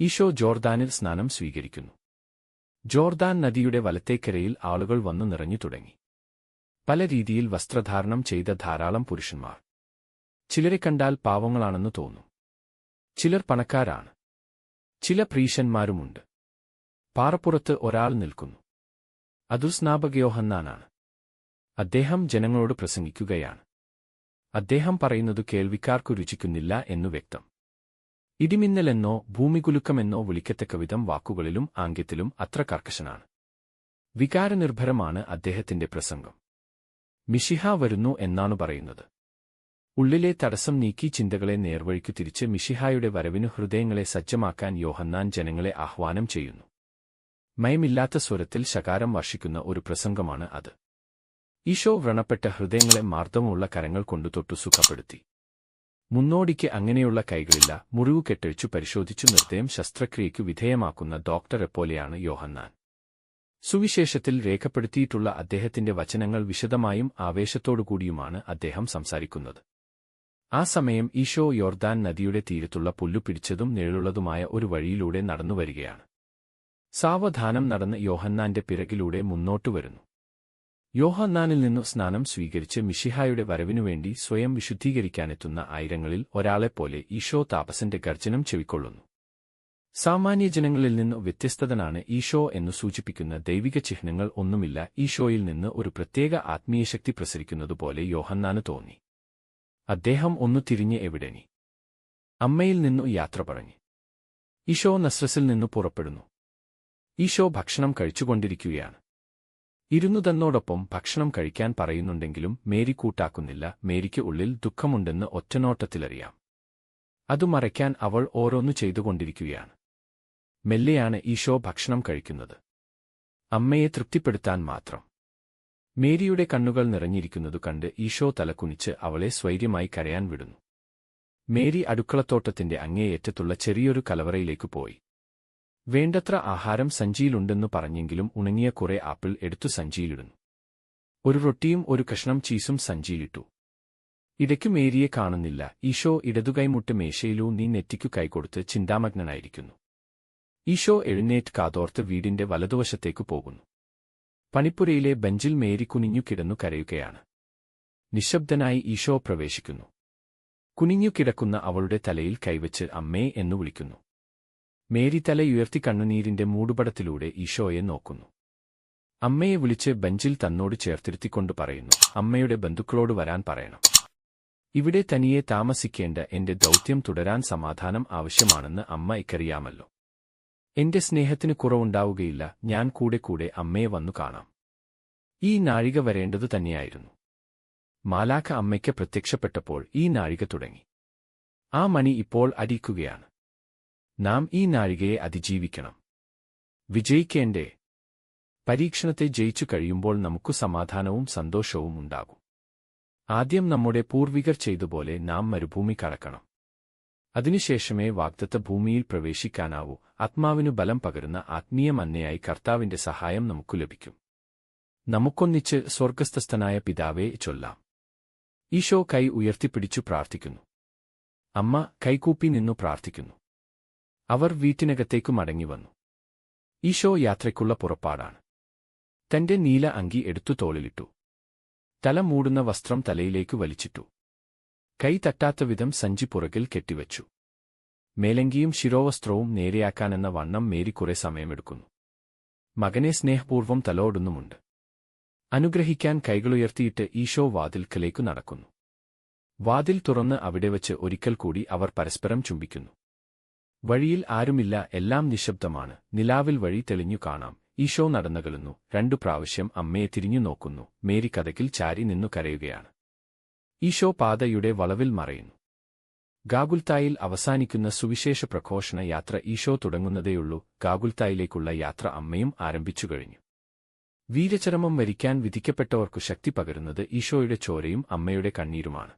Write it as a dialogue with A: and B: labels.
A: ഈശോ ജോർദാനിൽ സ്നാനം സ്വീകരിക്കുന്നു. ജോർദാൻ നദിയുടെ വലത്തേക്കരയിൽ ആളുകൾ വന്നു നിറഞ്ഞു തുടങ്ങി. പല രീതിയിൽ വസ്ത്രധാരണം ചെയ്ത ധാരാളം പുരുഷന്മാർ. ചിലരെ കണ്ടാൽ പാവങ്ങളാണെന്ന് തോന്നും. ചിലർ പണക്കാരാണ്. ചില പ്രീശന്മാരുമുണ്ട്. പാറപ്പുറത്ത് ഒരാൾ നിൽക്കുന്നു. അതു സ്നാപകയോഹന്നാനാണ് അദ്ദേഹം ജനങ്ങളോട് പ്രസംഗിക്കുകയാണ്. അദ്ദേഹം പറയുന്നത് കേൾവിക്കാർക്കു രുചിക്കുന്നില്ല എന്നു വ്യക്തം. ഇടിമിന്നലെന്നോ ഭൂമികുലുക്കമെന്നോ വിളിക്കത്തക്കവിധം വാക്കുകളിലും ആംഗ്യത്തിലും അത്ര കർക്കശനാണ്. വികാരനിർഭരമാണ് അദ്ദേഹത്തിന്റെ പ്രസംഗം. മിഷിഹ വരുന്നു എന്നാണ് പറയുന്നത്. ഉള്ളിലെ തടസ്സം നീക്കി ചിന്തകളെ നേർവഴിക്കു തിരിച്ച് മിഷിഹായുടെ വരവിനു ഹൃദയങ്ങളെ സജ്ജമാക്കാൻ യോഹന്നാൻ ജനങ്ങളെ ആഹ്വാനം ചെയ്യുന്നു. മയമില്ലാത്ത സ്വരത്തിൽ ശകാരം വർഷിക്കുന്ന ഒരു പ്രസംഗമാണ് അത്. ഈശോ വ്രണപ്പെട്ട ഹൃദയങ്ങളെ മാർദ്ദമുള്ള കരങ്ങൾ കൊണ്ടു തൊട്ടു സുഖപ്പെടുത്തി. മുന്നോടിക്ക് അങ്ങനെയുള്ള കൈകളില്ല. മുറിവ് കെട്ടഴിച്ചു പരിശോധിച്ചു നിർദ്ദയം ശസ്ത്രക്രിയയ്ക്കു വിധേയമാക്കുന്ന ഡോക്ടറെ പോലെയാണ് യോഹന്നാൻ. സുവിശേഷത്തിൽ രേഖപ്പെടുത്തിയിട്ടുള്ള അദ്ദേഹത്തിന്റെ വചനങ്ങൾ വിശദമായും ആവേശത്തോടുകൂടിയുമാണ് അദ്ദേഹം സംസാരിക്കുന്നത്. ആ സമയം ഈശോ യോർദാൻ നദിയുടെ തീരത്തുള്ള പുല്ലുപിടിച്ചതും നിഴലുള്ളതുമായ ഒരു വഴിയിലൂടെ നടന്നുവരികയാണ്. സാവധാനം നടന്ന് യോഹന്നാന്റെ പിറകിലൂടെ മുന്നോട്ടു വരുന്നു. യോഹന്നാനിൽ നിന്നു സ്നാനം സ്വീകരിച്ച് മിഷിഹായുടെ വരവിനുവേണ്ടി സ്വയം വിശുദ്ധീകരിക്കാനെത്തുന്ന ആയിരങ്ങളിൽ ഒരാളെപ്പോലെ ഈശോ താപസന്റെ ഗർജനം ചെവിക്കൊള്ളുന്നു. സാമാന്യജനങ്ങളിൽ നിന്ന് വ്യത്യസ്തതനാണ് ഈശോ എന്നു സൂചിപ്പിക്കുന്ന ദൈവിക ചിഹ്നങ്ങൾ ഒന്നുമില്ല. ഈശോയിൽ നിന്ന് ഒരു പ്രത്യേക ആത്മീയശക്തി പ്രസരിക്കുന്നതുപോലെ യോഹന്നാന് തോന്നി. അദ്ദേഹം ഒന്നു തിരിഞ്ഞ് എവിടെനി? അമ്മയിൽ നിന്നു യാത്ര പറഞ്ഞു. ഈശോ നസ്രസിൽ നിന്നു പുറപ്പെടുന്നു. ഈശോ ഭക്ഷണം കഴിച്ചുകൊണ്ടിരിക്കുകയാണ്. ഇരുന്നു തന്നോടൊപ്പം ഭക്ഷണം കഴിക്കാൻ പറയുന്നുണ്ടെങ്കിലും മേരി കൂട്ടാക്കുന്നില്ല. മേരിക്ക് ഉള്ളിൽ ദുഃഖമുണ്ടെന്ന് ഒറ്റനോട്ടത്തിലറിയാം. അതു മറയ്ക്കാൻ അവൾ ഓരോന്നു ചെയ്തുകൊണ്ടിരിക്കുകയാണ്. മെല്ലെയാണ് ഈശോ ഭക്ഷണം കഴിക്കുന്നത്. അമ്മയെ തൃപ്തിപ്പെടുത്താൻ മാത്രം. മേരിയുടെ കണ്ണുകൾ നിറഞ്ഞിരിക്കുന്നതു കണ്ട് ഈശോ തലകുനിച്ച് അവളെ സ്വൈര്യമായി കരയാൻ വിടുന്നു. മേരി അടുക്കളത്തോട്ടത്തിന്റെ അങ്ങേയറ്റത്തുള്ള ചെറിയൊരു കലവറയിലേക്കു പോയി. വേണ്ടത്ര ആഹാരം സഞ്ചിയിലുണ്ടെന്നു പറഞ്ഞെങ്കിലും ഉണങ്ങിയ കുറെ ആപ്പിൾ എടുത്തു സഞ്ചിയിലിടുന്നു. ഒരു റൊട്ടിയും ഒരു കഷ്ണം ചീസും സഞ്ചിയിലിട്ടു. ഇടയ്ക്കു മേരിയെ കാണുന്നില്ല. ഈശോ ഇടതുകൈമുട്ട് മേശയിലൂ നീ നെറ്റിക്കു കൈകൊടുത്ത് ചിന്താമഗ്നനായിരിക്കുന്നു. ഈശോ എഴുന്നേറ്റ് കാതോർത്ത് വീടിന്റെ വലതുവശത്തേക്കു പോകുന്നു. പണിപ്പുരയിലെ ബെഞ്ചിൽ മേരി കുനിഞ്ഞു കിടന്നു കരയുകയാണ്. നിശബ്ദനായി ഈശോ പ്രവേശിക്കുന്നു. കുനിഞ്ഞു കിടക്കുന്ന അവളുടെ തലയിൽ കൈവച്ച് അമ്മേ എന്നു വിളിക്കുന്നു. മേരി തലയുയർത്തി കണ്ണുനീരിന്റെ മൂടുപടത്തിലൂടെ ഈശോയെ നോക്കുന്നു. അമ്മയെ വിളിച്ച് ബെഞ്ചിൽ തന്നോട് ചേർത്തിരുത്തിക്കൊണ്ട് പറയുന്നു അമ്മയുടെ ബന്ധുക്കളോട് വരാൻ പറയണം. ഇവിടെ തനിയെ താമസിക്കേണ്ട എന്റെ ദൗത്യം തുടരാൻ സമാധാനം ആവശ്യമാണെന്ന് അമ്മ ഇക്കറിയാമല്ലോ. എന്റെ സ്നേഹത്തിന് കുറവുണ്ടാവുകയില്ല ഞാൻ കൂടെ കൂടെ അമ്മയെ വന്നു കാണാം. ഈ നാഴിക വരേണ്ടതു തന്നെയായിരുന്നു. മാലാഖ അമ്മയ്ക്ക് പ്രത്യക്ഷപ്പെട്ടപ്പോൾ ഈ നാഴിക തുടങ്ങി. ആ മണി ഇപ്പോൾ അടിക്കുകയാണ്. നാം ഈ നാഴികയെ അതിജീവിക്കണം. വിജയിക്കേണ്ടേ? പരീക്ഷണത്തെ ജയിച്ചു കഴിയുമ്പോൾ നമുക്കു സമാധാനവും സന്തോഷവും ഉണ്ടാകും. ആദ്യം നമ്മുടെ പൂർവികർ ചെയ്തുപോലെ നാം മരുഭൂമി കടക്കണം അതിനുശേഷമേ വാഗ്ദത്ത ഭൂമിയിൽ പ്രവേശിക്കാനാവൂ. ആത്മാവിനു ബലം പകരുന്ന ആത്മീയ മന്നയായി കർത്താവിന്റെ സഹായം നമുക്കു ലഭിക്കും. നമുക്കൊന്നിച്ച് സ്വർഗസ്ഥസ്ഥനായ പിതാവെ ചൊല്ലാം. ഈശോ കൈ ഉയർത്തിപ്പിടിച്ചു പ്രാർത്ഥിക്കുന്നു. അമ്മ കൈകൂപ്പി നിന്നു പ്രാർത്ഥിക്കുന്നു. അവർ വീട്ടിനകത്തേക്കു മടങ്ങിവന്നു. ഈശോ യാത്രയ്ക്കുള്ള പുറപ്പാടാണ്. തന്റെ നീല അങ്കി എടുത്തു തോളിലിട്ടു. തല മൂടുന്ന വസ്ത്രം തലയിലേക്കു വലിച്ചിട്ടു. കൈ തട്ടാത്ത വിധം സഞ്ചി പുറകിൽ കെട്ടിവച്ചു. മേലങ്കിയും ശിരോവസ്ത്രവും നേരെയാക്കാനെന്ന വണ്ണം മേരി കുറെ സമയമെടുക്കുന്നു. മകനെ സ്നേഹപൂർവം തലോടുന്നുമുണ്ട്. അനുഗ്രഹിക്കാൻ കൈകളുയർത്തിയിട്ട് ഈശോ വാതിൽക്കലേക്കു നടക്കുന്നു. വാതിൽ തുറന്ന് അവിടെ വച്ച് ഒരിക്കൽ കൂടി അവർ പരസ്പരം ചുംബിക്കുന്നു. വഴിയിൽ ആരുമില്ല എല്ലാം നിശബ്ദമാണ്. നിലാവിൽ വഴി തെളിഞ്ഞു കാണാം. ഈശോ നടന്നകലുന്നു രണ്ടു പ്രാവശ്യം അമ്മയെ തിരിഞ്ഞു നോക്കുന്നു. മേരി കഥകിൽ ചാരി നിന്നു കരയുകയാണ്. ഈശോ പാതയുടെ വളവിൽ മറയുന്നു. ഗാഗുൽത്തായിൽ അവസാനിക്കുന്ന സുവിശേഷ പ്രഘോഷണ യാത്ര ഈശോ തുടങ്ങുന്നതേയുള്ളൂ. ഗാഗുൽത്തായിലേക്കുള്ള യാത്ര അമ്മയും ആരംഭിച്ചു കഴിഞ്ഞു. വീരചരമം വരിക്കാൻ വിധിക്കപ്പെട്ടവർക്കു ശക്തി പകരുന്നത് ഈശോയുടെ ചോരയും അമ്മയുടെ കണ്ണീരുമാണ്.